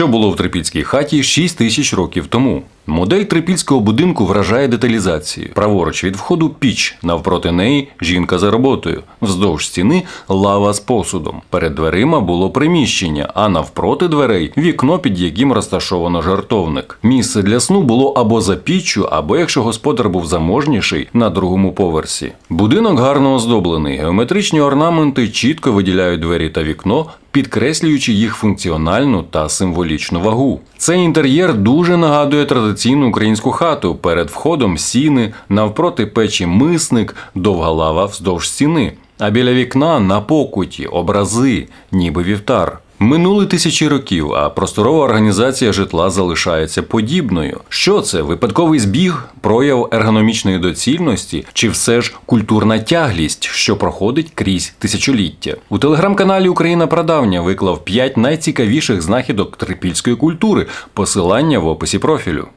що було в трипільській хаті 6 тисяч років тому. Модель трипільського будинку вражає деталізацією. Праворуч від входу піч, навпроти неї жінка за роботою. Вздовж стіни лава з посудом. Перед дверима було приміщення, а навпроти дверей вікно, під яким розташовано жартовник. Місце для сну було або за піччю, або якщо господар був заможніший, на другому поверсі. Будинок гарно оздоблений. Геометричні орнаменти чітко виділяють двері та вікно, підкреслюючи їх функціональну та символічну вагу. Цей інтер'єр дуже нагадує традиційну українську хату. Перед входом сіни, навпроти печі мисник, довга лава вздовж стіни. А біля вікна на покуті образи, ніби вівтар. Минули тисячі років, а просторова організація житла залишається подібною. Що це? Випадковий збіг, прояв ергономічної доцільності, чи все ж культурна тяглість, що проходить крізь тисячоліття? У телеграм-каналі Україна Прадавня виклав 5 найцікавіших знахідок трипільської культури. Посилання в описі профілю.